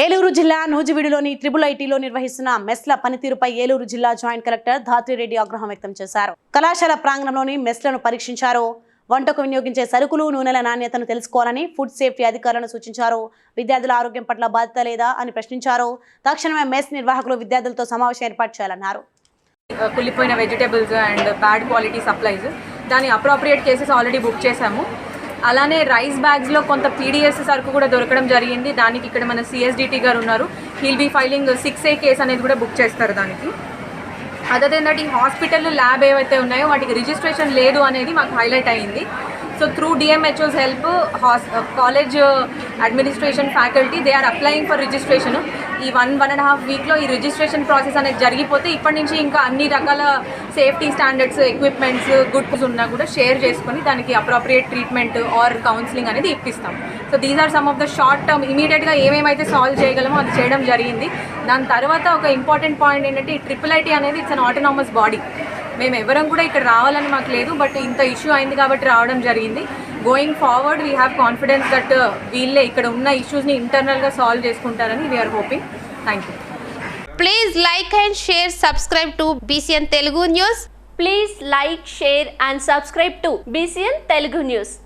ఏలూరు జిల్లా నూజివీడులోని ట్రిపుల్ ఐటీలో నిర్వహిస్తున్న మెస్ల పనితీరుపై ఏలూరు జిల్లా జాయింట్ కలెక్టర్ ధాత్రిరెడ్డి ఆగ్రహం వ్యక్తం చేశారు. కళాశాల ప్రాంగణంలోని మెస్లను పరీక్షించారు. వంటకు వినియోగించే సరుకులు నూనెల నాణ్యతను తెలుసుకోవాలని ఫుడ్ సేఫ్టీ అధికారులను సూచించారు. విద్యార్థుల ఆరోగ్యం పట్ల బాధ్యత లేదా అని ప్రశ్నించారు. తక్షణమే మెస్ నిర్వాహకులు విద్యార్థులతో సమావేశం ఏర్పాటు చేయాలన్నారు. కుళ్ళిపోయిన vegetables and bad quality supplies దాని అప్రోప్రియేట్ కేసెస్ ఆల్రెడీ బుక్ చేశాము. అలానే రైస్ బ్యాగ్స్లో కొంత పీడిఎస్ సరుకు కూడా దొరకడం జరిగింది. దానికి ఇక్కడ మన సిఎస్డిటీ గారు ఉన్నారు. He'll be filing six A case అనేది కూడా బుక్ చేస్తారు దానికి. అదర్ దెన్ దట్ ఈ హాస్పిటల్ ల్యాబ్ ఏవైతే ఉన్నాయో వాటికి రిజిస్ట్రేషన్ లేదు అనేది మాకు హైలైట్ అయ్యింది so through DMHOs help has college administration faculty they are applying for registration ఈ వన్ వన్ అండ్ హాఫ్ వీక్లో ఈ రిజిస్ట్రేషన్ ప్రాసెస్ అనేది జరిగిపోతే ఇప్పటి నుంచి ఇంకా అన్ని రకాల సేఫ్టీ స్టాండర్డ్స్ ఎక్విప్మెంట్స్ గుడ్స్ ఉన్నా కూడా షేర్ చేసుకొని దానికి అప్రోప్రియేట్ ట్రీట్మెంట్ ఆర్ కౌన్సిలింగ్ అనేది ఇప్పిస్తాం. So these are some of the short term ఇమీడియట్గా ఏమేమైతే సాల్వ్ చేయగలమో అది చేయడం జరిగింది. దాని తర్వాత ఒక ఇంపార్టెంట్ పాయింట్ ఏంటంటే ఈ ట్రిపుల్ ఐటీ అనేది ఇట్స్ అన్ ఆటోనామస్ బాడీ మేము ఎవరం కూడా ఇక్కడ రావాలని మాకు లేదు బట్ ఇంత ఇష్యూ అయింది కాబట్టి రావడం జరిగింది going forward we have confidence that వీళ్ళే ఇక్కడ ఉన్న ఇష్యూస్ని ఇంటర్నల్గా సాల్వ్ చేసుకుంటారని we are hoping thank you Please like and share, subscribe to BCN Telugu News. Please like, share and subscribe to BCN Telugu News.